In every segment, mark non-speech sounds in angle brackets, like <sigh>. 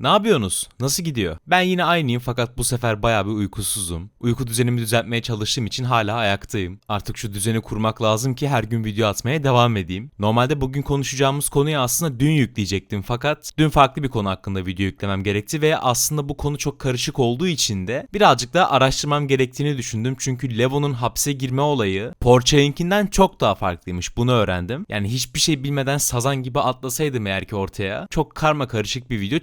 Ne yapıyorsunuz? Nasıl gidiyor? Ben yine aynıyım fakat bu sefer bayağı bir uykusuzum. Uyku düzenimi düzeltmeye çalıştığım için hala ayaktayım. Artık şu düzeni kurmak lazım ki her gün video atmaya devam edeyim. Normalde bugün konuşacağımız konuyu aslında dün yükleyecektim fakat dün farklı bir konu hakkında video yüklemem gerekti ve aslında bu konu çok karışık olduğu için de birazcık daha araştırmam gerektiğini düşündüm. Çünkü Levo'nun hapse girme olayı Porçay'ınkinden çok daha farklıymış. Bunu öğrendim. Yani hiçbir şey bilmeden sazan gibi atlasaydım eğer ki ortaya çok karma karışık bir video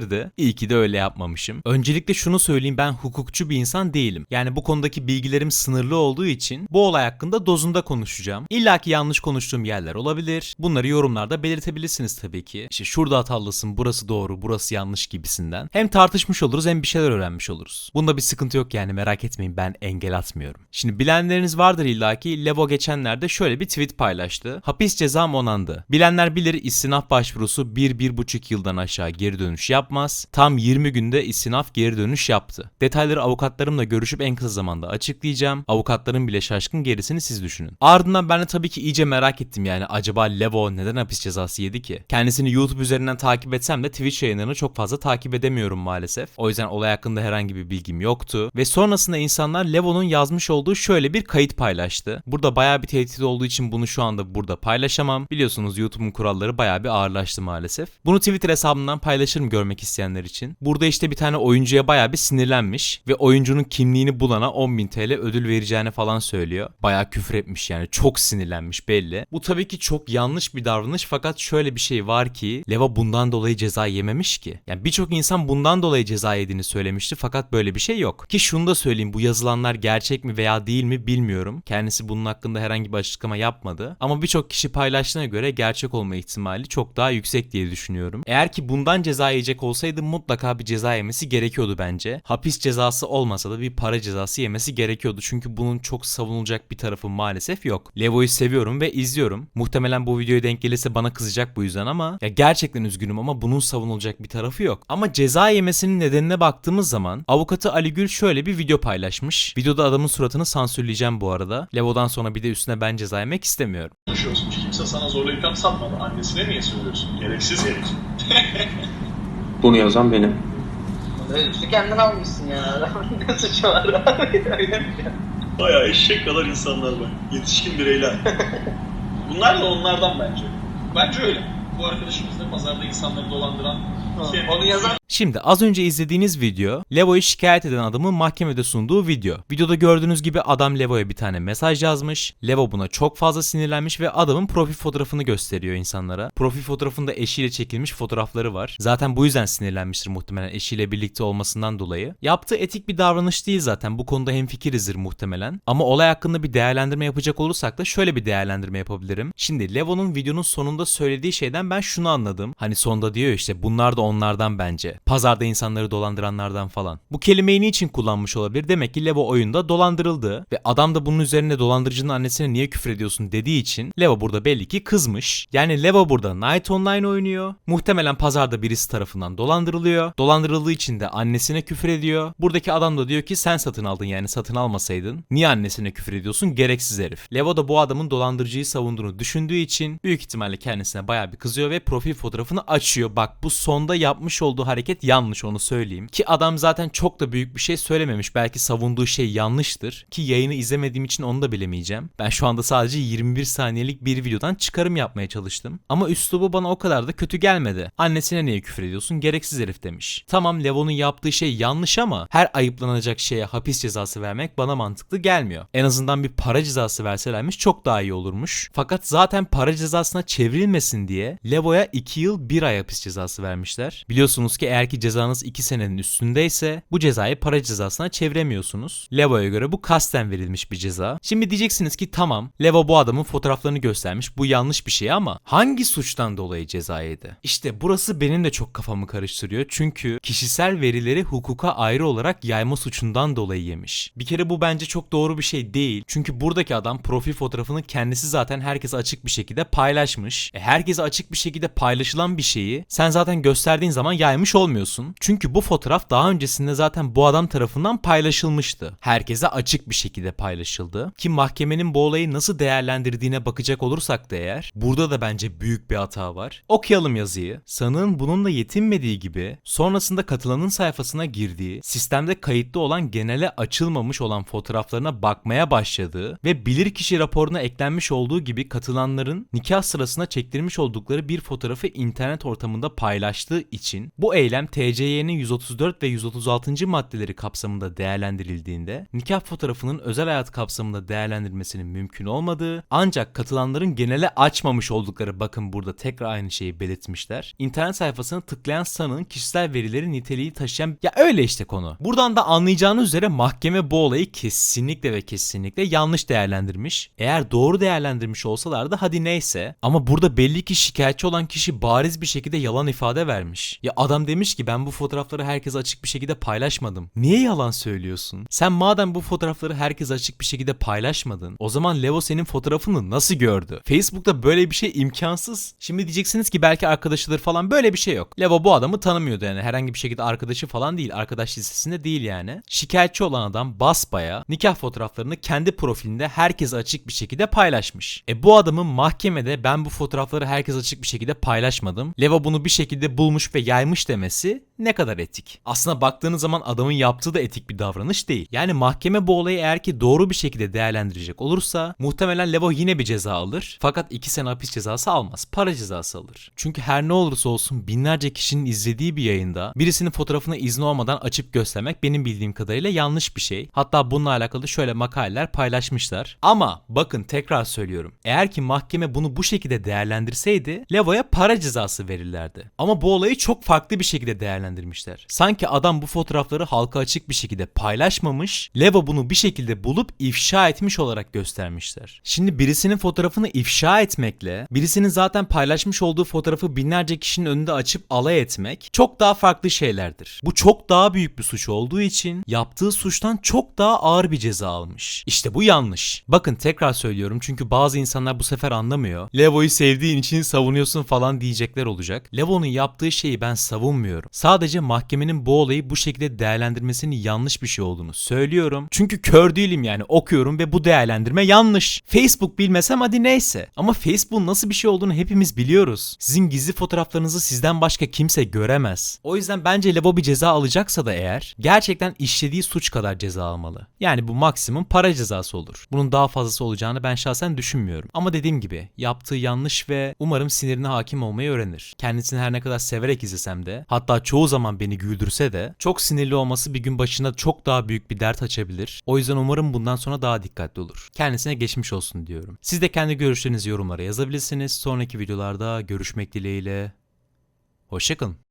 çıkabilirdi. İyi ki de öyle yapmamışım. Öncelikle şunu söyleyeyim ben hukukçu bir insan değilim. Yani bu konudaki bilgilerim sınırlı olduğu için bu olay hakkında dozunda konuşacağım. İlla ki yanlış konuştuğum yerler olabilir. Bunları yorumlarda belirtebilirsiniz tabii ki. İşte şurada hatallısın, burası doğru, burası yanlış gibisinden. Hem tartışmış oluruz hem bir şeyler öğrenmiş oluruz. Bunda bir sıkıntı yok yani merak etmeyin ben engel atmıyorum. Şimdi bilenleriniz vardır illaki Levo geçenlerde şöyle bir tweet paylaştı. Hapis cezam onandı. Bilenler bilir istinaf başvurusu 1-1,5 yıldan aşağı geri dönüş yapmaz. Tam 20 günde istinaf geri dönüş yaptı. Detayları avukatlarımla görüşüp en kısa zamanda açıklayacağım. Avukatlarım bile şaşkın gerisini siz düşünün. Ardından ben de tabii ki iyice merak ettim yani acaba Levo neden hapis cezası yedi ki? Kendisini YouTube üzerinden takip etsem de Twitch yayınlarını çok fazla takip edemiyorum maalesef. O yüzden olay hakkında herhangi bir bilgim yoktu. Ve sonrasında insanlar Levo'nun yazmış olduğu şöyle bir kayıt paylaştı. Burada bayağı bir tehdit olduğu için bunu şu anda burada paylaşamam. Biliyorsunuz YouTube'un kuralları bayağı bir ağırlaştı maalesef. Bunu Twitter hesabımdan paylaşırım görmek isteyenler için. Burada işte bir tane oyuncuya bayağı bir sinirlenmiş ve oyuncunun kimliğini bulana 10.000 TL ödül vereceğini falan söylüyor. Bayağı küfür etmiş yani çok sinirlenmiş belli. Bu tabii ki çok yanlış bir davranış fakat şöyle bir şey var ki Leva bundan dolayı ceza yememiş ki. Yani birçok insan bundan dolayı ceza yediğini söylemişti fakat böyle bir şey yok. Ki şunu da söyleyeyim bu yazılanlar gerçek mi veya değil mi bilmiyorum. Kendisi bunun hakkında herhangi bir açıklama yapmadı. Ama birçok kişi paylaştığına göre gerçek olma ihtimali çok daha yüksek diye düşünüyorum. Eğer ki bundan ceza yiyecek olsaydı mutlaka bir ceza yemesi gerekiyordu bence. Hapis cezası olmasa da bir para cezası yemesi gerekiyordu. Çünkü bunun çok savunulacak bir tarafı maalesef yok. Levo'yu seviyorum ve izliyorum. Muhtemelen bu videoya denk gelirse bana kızacak bu yüzden ama ya gerçekten üzgünüm ama bunun savunulacak bir tarafı yok. Ama ceza yemesinin nedenine baktığımız zaman avukatı Ali Gül şöyle bir video paylaşmış. Videoda adamın suratını sansürleyeceğim bu arada. Levo'dan sonra bir de üstüne ben ceza yemek istemiyorum. konuşuyorsun. Kimse sana zorla yıkam satmadı. Annesine niye söylüyorsun? Gereksiz herif. <laughs> Bunu yazan benim. Üstü kendin almışsın ya. Ne suçu var abi? Öyle mi ya? Bayağı eşek kadar insanlar var. Yetişkin bireyler. <laughs> Bunlar da onlardan bence. Bence öyle. Bu arkadaşımız da pazarda insanları dolandıran kendini- Onu yazan Şimdi az önce izlediğiniz video Levo'yu şikayet eden adamın mahkemede sunduğu video. Videoda gördüğünüz gibi adam Levo'ya bir tane mesaj yazmış. Levo buna çok fazla sinirlenmiş ve adamın profil fotoğrafını gösteriyor insanlara. Profil fotoğrafında eşiyle çekilmiş fotoğrafları var. Zaten bu yüzden sinirlenmiştir muhtemelen eşiyle birlikte olmasından dolayı. Yaptığı etik bir davranış değil zaten. Bu konuda hemfikirizdir muhtemelen. Ama olay hakkında bir değerlendirme yapacak olursak da şöyle bir değerlendirme yapabilirim. Şimdi Levo'nun videonun sonunda söylediği şeyden ben şunu anladım. Hani sonda diyor işte bunlar da onlardan bence. Pazarda insanları dolandıranlardan falan. Bu kelimeyi niçin kullanmış olabilir? Demek ki Levo oyunda dolandırıldı ve adam da bunun üzerine dolandırıcının annesine niye küfür ediyorsun dediği için Levo burada belli ki kızmış. Yani Levo burada Night Online oynuyor. Muhtemelen pazarda birisi tarafından dolandırılıyor. Dolandırıldığı için de annesine küfür ediyor. Buradaki adam da diyor ki sen satın aldın yani satın almasaydın. Niye annesine küfür ediyorsun? Gereksiz herif. Levo da bu adamın dolandırıcıyı savunduğunu düşündüğü için büyük ihtimalle kendisine bayağı bir kızıyor ve profil fotoğrafını açıyor. Bak bu sonda yapmış olduğu hareket yanlış onu söyleyeyim. Ki adam zaten çok da büyük bir şey söylememiş. Belki savunduğu şey yanlıştır. Ki yayını izlemediğim için onu da bilemeyeceğim. Ben şu anda sadece 21 saniyelik bir videodan çıkarım yapmaya çalıştım. Ama üslubu bana o kadar da kötü gelmedi. Annesine niye küfür ediyorsun? Gereksiz herif demiş. Tamam Levo'nun yaptığı şey yanlış ama her ayıplanacak şeye hapis cezası vermek bana mantıklı gelmiyor. En azından bir para cezası verselermiş çok daha iyi olurmuş. Fakat zaten para cezasına çevrilmesin diye Levo'ya 2 yıl 1 ay hapis cezası vermişler. Biliyorsunuz ki eğer ki cezanız 2 senenin üstündeyse bu cezayı para cezasına çeviremiyorsunuz. Levo'ya göre bu kasten verilmiş bir ceza. Şimdi diyeceksiniz ki tamam Levo bu adamın fotoğraflarını göstermiş bu yanlış bir şey ama hangi suçtan dolayı ceza? İşte burası benim de çok kafamı karıştırıyor çünkü kişisel verileri hukuka ayrı olarak yayma suçundan dolayı yemiş. Bir kere bu bence çok doğru bir şey değil. Çünkü buradaki adam profil fotoğrafını kendisi zaten herkese açık bir şekilde paylaşmış. E herkese açık bir şekilde paylaşılan bir şeyi sen zaten gösterdiğin zaman yaymış olmuyorsun anlamıyorsun. Çünkü bu fotoğraf daha öncesinde zaten bu adam tarafından paylaşılmıştı. Herkese açık bir şekilde paylaşıldı. Ki mahkemenin bu olayı nasıl değerlendirdiğine bakacak olursak da eğer burada da bence büyük bir hata var. Okuyalım yazıyı. Sanığın bununla yetinmediği gibi sonrasında katılanın sayfasına girdiği, sistemde kayıtlı olan genele açılmamış olan fotoğraflarına bakmaya başladığı ve bilirkişi raporuna eklenmiş olduğu gibi katılanların nikah sırasında çektirmiş oldukları bir fotoğrafı internet ortamında paylaştığı için bu eylem TCY'nin 134 ve 136. maddeleri kapsamında değerlendirildiğinde nikah fotoğrafının özel hayat kapsamında değerlendirmesinin mümkün olmadığı ancak katılanların genele açmamış oldukları bakın burada tekrar aynı şeyi belirtmişler. İnternet sayfasını tıklayan sanığın kişisel verileri niteliği taşıyan ya öyle işte konu. Buradan da anlayacağınız üzere mahkeme bu olayı kesinlikle ve kesinlikle yanlış değerlendirmiş. Eğer doğru değerlendirmiş olsalardı hadi neyse ama burada belli ki şikayetçi olan kişi bariz bir şekilde yalan ifade vermiş. Ya adam demiş ki ben bu fotoğrafları herkese açık bir şekilde paylaşmadım. Niye yalan söylüyorsun? Sen madem bu fotoğrafları herkese açık bir şekilde paylaşmadın o zaman Levo senin fotoğrafını nasıl gördü? Facebook'ta böyle bir şey imkansız. Şimdi diyeceksiniz ki belki arkadaşıdır falan böyle bir şey yok. Levo bu adamı tanımıyordu yani herhangi bir şekilde arkadaşı falan değil. Arkadaş listesinde değil yani. Şikayetçi olan adam basbaya nikah fotoğraflarını kendi profilinde herkese açık bir şekilde paylaşmış. E bu adamın mahkemede ben bu fotoğrafları herkese açık bir şekilde paylaşmadım. Levo bunu bir şekilde bulmuş ve yaymış demesi ne kadar etik? Aslına baktığınız zaman adamın yaptığı da etik bir davranış değil. Yani mahkeme bu olayı eğer ki doğru bir şekilde değerlendirecek olursa muhtemelen Levo yine bir ceza alır. Fakat 2 sene hapis cezası almaz. Para cezası alır. Çünkü her ne olursa olsun binlerce kişinin izlediği bir yayında birisinin fotoğrafını izni olmadan açıp göstermek benim bildiğim kadarıyla yanlış bir şey. Hatta bununla alakalı şöyle makaleler paylaşmışlar. Ama bakın tekrar söylüyorum. Eğer ki mahkeme bunu bu şekilde değerlendirseydi Levo'ya para cezası verirlerdi. Ama bu olayı çok farklı bir şekilde değerlendirmişler. Sanki adam bu fotoğrafları halka açık bir şekilde paylaşmamış, Levo bunu bir şekilde bulup ifşa etmiş olarak göstermişler. Şimdi birisinin fotoğrafını ifşa etmekle, birisinin zaten paylaşmış olduğu fotoğrafı binlerce kişinin önünde açıp alay etmek çok daha farklı şeylerdir. Bu çok daha büyük bir suç olduğu için yaptığı suçtan çok daha ağır bir ceza almış. İşte bu yanlış. Bakın tekrar söylüyorum çünkü bazı insanlar bu sefer anlamıyor. Levo'yu sevdiğin için savunuyorsun falan diyecekler olacak. Levo'nun yaptığı şeyi ben savunmuyorum. Sadece mahkemenin bu olayı bu şekilde değerlendirmesinin yanlış bir şey olduğunu söylüyorum. Çünkü kör değilim yani okuyorum ve bu değerlendirme yanlış. Facebook bilmesem hadi neyse. Ama Facebook'un nasıl bir şey olduğunu hepimiz biliyoruz. Sizin gizli fotoğraflarınızı sizden başka kimse göremez. O yüzden bence Levo bir ceza alacaksa da eğer gerçekten işlediği suç kadar ceza almalı. Yani bu maksimum para cezası olur. Bunun daha fazlası olacağını ben şahsen düşünmüyorum. Ama dediğim gibi yaptığı yanlış ve umarım sinirine hakim olmayı öğrenir. Kendisini her ne kadar severek izlesem de hatta çoğu zaman beni güldürse de çok sinirli olması bir gün başına çok daha büyük bir dert açabilir. O yüzden umarım bundan sonra daha dikkatli olur. Kendisine geçmiş olsun diyorum. Siz de kendi görüşlerinizi yorumlara yazabilirsiniz. Sonraki videolarda görüşmek dileğiyle. Hoşçakalın.